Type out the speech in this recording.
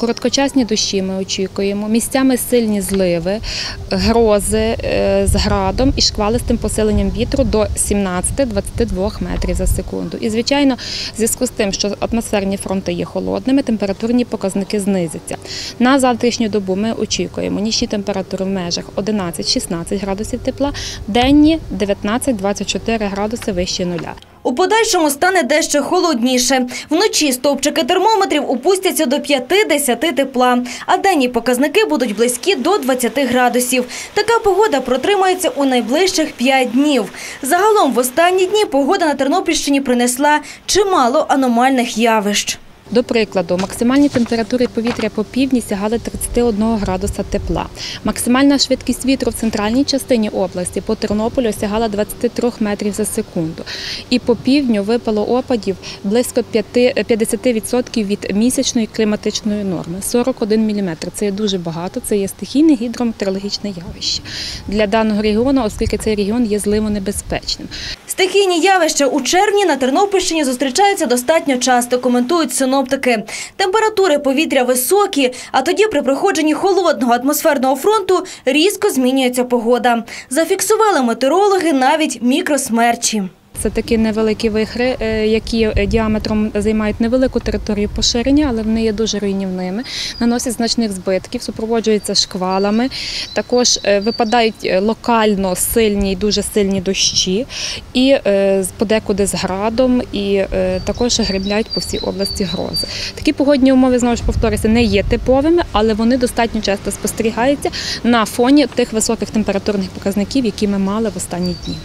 Короткочасні дощі ми очікуємо, місцями сильні зливи, грози е, з градом і шквалистим посиленням вітру до 17-22 метрів за секунду. І, звичайно, в зв'язку з тим, що атмосферні фронти є холодними, температурні показники знизяться. На завтрашню добу ми очікуємо нічні температури в межах 11-16 градусів тепла, денні 19-24 градуси вище нуля. У подальшому стане дещо холодніше. Вночі стовпчики термометрів опустяться до 5-10 тепла, а денні показники будуть близькі до 20 градусів. Така погода протримається у найближчих 5 днів. Загалом в останні дні погода на Тернопільщині принесла чимало аномальних явищ. До прикладу, максимальні температури повітря по півдні сягали 31 градуса тепла. Максимальна швидкість вітру в центральній частині області по Тернополю сягала 23 метрів за секунду. І по півдню випало опадів близько 50% від місячної кліматичної норми 41 мм. Це є дуже багато. Це є стихійне гідрометеорологічне явище для даного регіону, оскільки цей регіон є зливонебезпечним. Стихійні явища у червні на Тернопільщині зустрічаються достатньо часто, коментують синоптики. Температури повітря високі, а тоді при проходженні холодного атмосферного фронту різко змінюється погода. Зафіксували метеорологи навіть мікросмерчі. Це такі невеликі вихри, е, які е, діаметром займають невелику територію поширення, але вони є дуже руйнівними, наносять значних збитків, супроводжуються шквалами. Також е, випадають локально сильні, і дуже сильні дощі, і подекуди з градом, і також гребляють по всій області грози. Такі погодні умови знову ж повторюся, не є типовими, але вони достатньо часто спостерігаються на фоні тих високих температурних показників, які ми мали в останні дні.